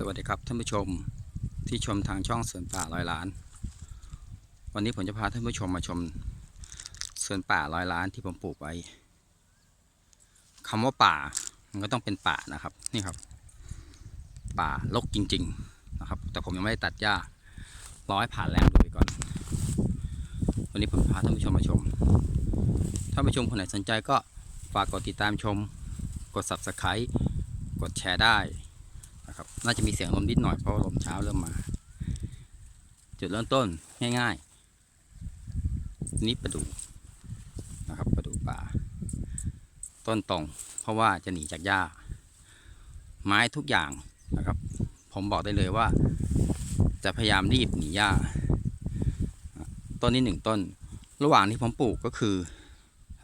สวัสดีครับท่านผู้ชมที่ชมทางช่องสวนป่าร้อยล้าน วันนี้ผมจะพาท่านผู้ชมมาชมสวนป่าร้อยล้านที่ผมปลูกไว้คำว่าป่ามันก็ต้องเป็นป่านะครับนี่ครับ ป่ารกจริง ๆนะครับ แต่ผมยังไม่ได้ตัดหญ้าร้อยผ่านแรงดูไปก่อน วันนี้ผมพาท่านผู้ชมมาชมท่านผู้ชมคนไหนสนใจก็ฝากกดติดตามชม กด subscribe กดแชร์ได้ นะครับน่าจะมีเสียงลมนิดหน่อยเพราะลมเช้าเริ่มมา จุดเริ่มต้นง่ายๆ นี่ประดูนะครับประดูป่า ต้นตรง เพราะว่าจะหนีจากหญ้า ไม้ทุกอย่างนะครับ ผมบอกได้เลยว่า จะพยายามรีบหนีหญ้า ต้นนี้หนึ่งต้น ระหว่างที่ผมปลูกก็คือ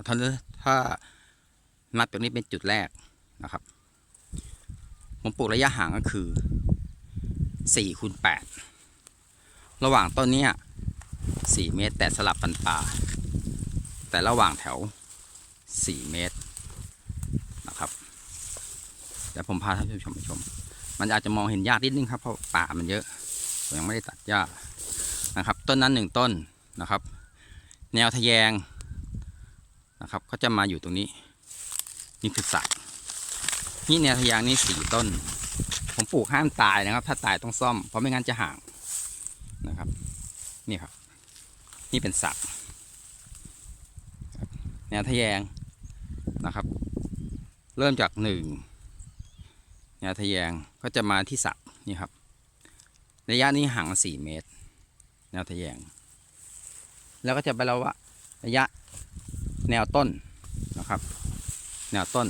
ถ้าถ้านับตรงนี้เป็นจุดแรกนะครับ ผมปลูกระยะห่างก็คือสี่คูณแปดระหว่างต้นเนี้สี่เมตร แต่สลับปันปลาแต่ระหว่างแถวสี่เมตรนะครับเดี๋ยวผมพาท่านผู้ชมไปชม มันอาจจะมองเห็นยากนิดนึงครับเพราะป่ามันเยอะผมยังไม่ได้ตัดหญ้านะครับ ต้นนั้นหนึ่งต้นนะครับ แนวทะแยงนะครับเขาจะมาอยู่ตรงนี้ นี่คือสระ นี่แนวทะยางนี่สี่ต้น ผมปลูกห้ามตายนะครับ ถ้าตายต้องซ่อม เพราะไม่งั้นจะห่างนะครับ นี่ครับ นี่เป็นสักแนวทะแยงนะครับ เริ่มจากหนึ่งแนวทะแยงก็จะมาที่สักนี่ครับ ระยะนี้ห่างสี่เมตร แนวทะแยง แล้วก็จะไปแล้วว่าระยะแนวต้นนะครับ แนวต้น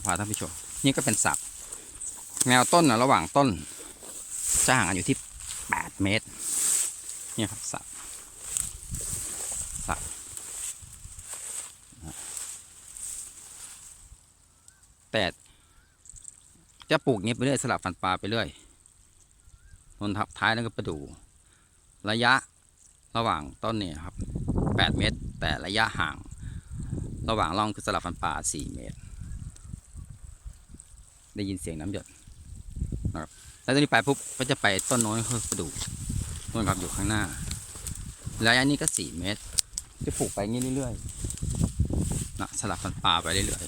เดี๋ยวพาท่านผู้ชม นี่ก็เป็นสับแนวต้นนะระหว่างต้น จะห่างกันอยู่ที่ 8 เมตร นี่ครับสับสับแต่จะปลูกอย่างนี้ไปเรื่อยสลับฟันปลาไปเรื่อยต้นทับท้ายแล้วก็ประดู ระยะระหว่างต้นเนี่ยครับ 8 เมตร แต่ระยะห่าง ระหว่างร่องคือสลับฟันปลา4 เมตร ได้ยินเสียงน้ำหยดนะครับแล้วตอนนี้ไปปุ๊บก็จะไปต้นน้นคือกระดูกนู่นครับอยู่ข้างหน้าระยะนี้ก็สี่เมตร จะปลูกไปงี้เรื่อยๆนะสลับฟันปลาไปเรื่อย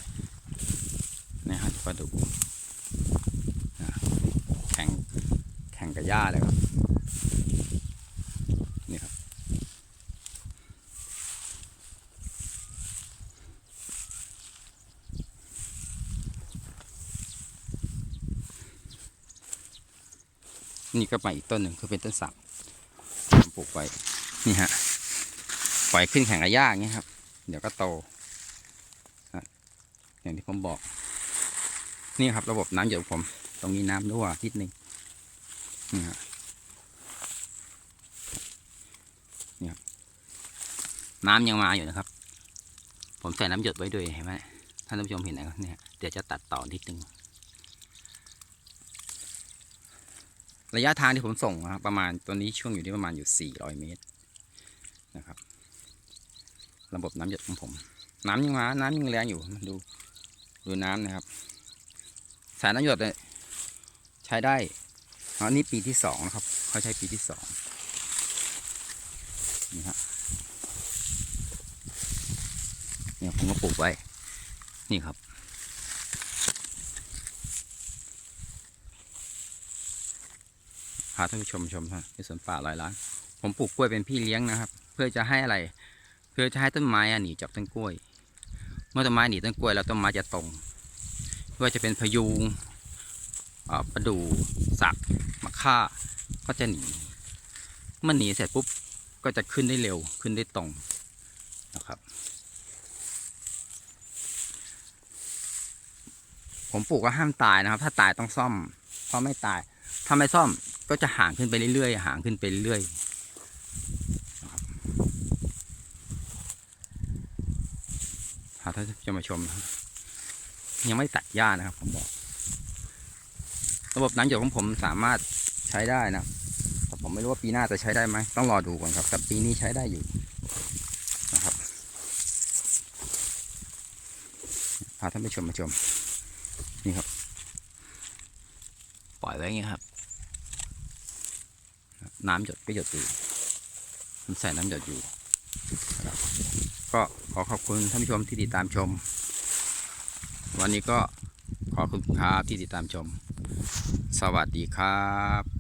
ๆนี่ฮะกระดูกแข่งแข่งกับหญ้าเลยครับ นี่ก็ไปอีกต้นหนึ่งคือเป็นต้นสักปลูกไว้นี่ฮะปล่อยขึ้นแข่งกับหญ้าอย่างเงี้ยครับ เดี๋ยวก็โตอย่างที่ผมบอก นี่ครับระบบน้ำหยดของผม ตรงนี้น้ำรั่วนิดนึงนี่ฮะนี่ครับน้ำยังมาอยู่นะครับ ผมใส่น้ำหยดไว้ด้วยเห็นไหมท่านผู้ชมเห็นไหมครับเนี่ยเดี๋ยวจะตัดต่อนิดนึง ระยะทางที่ผมส่งนะครับประมาณตัวนี้ช่วงอยู่ที่ประมาณอยู่ 400 เมตรนะครับ ระบบน้ำหยดของผม น้ำยังมาน้ำยังแรงอยู่ดูดูน้ำนะครับ สายน้ำหยดเนี่ยใช้ได้อันนี้ปีที่สองนะครับเขาใช้ปีที่สองนี่ฮะเนี่ยผมก็ปลูกไว้ นี่ครับ พาท่านผู้ชมชมนะที่สวนป่าลอยล้าน ผมปลูกกล้วยเป็นพี่เลี้ยงนะครับ เพื่อจะให้อะไร เพื่อจะให้ต้นไม้อะหนีจากต้นกล้วย เมื่อต้นไม้หนีต้นกล้วยแล้วต้นไม้จะตรงไม่ว่าจะเป็นพยูงประดู่สักมะค่าก็จะหนีเมื่อหนีเสร็จปุ๊บก็จะขึ้นได้เร็วขึ้นได้ตรงนะครับ ผมปลูกก็ห้ามตายนะครับ ถ้าตายต้องซ่อม เพราะไม่ตาย ถ้าไม่ซ่อมก็จะห่างขึ้นไปเรื่อยๆห่างขึ้นไปเรื่อยหาท่านจะมาชมยังไม่ตัดหญ้านะครับ ผมบอก ระบบน้ำหยดของผมสามารถใช้ได้นะแต่ผมไม่รู้ว่าปีหน้าจะใช้ได้ไหมต้องรอดูก่อนครับ แต่ปีนี้ใช้ได้อยู่นะครับพาท่านผู้ชมมาชมนี่ครับ ปล่อยไว้อย่างเงี้ยครับ น้ำหยดก็หยดอยู่มันใส่น้ำหยดอยู่นะครับก็ขอขอบคุณท่านผู้ชมที่ติดตามชม วันนี้ก็ขอบคุณครับที่ติดตามชม สวัสดีครับ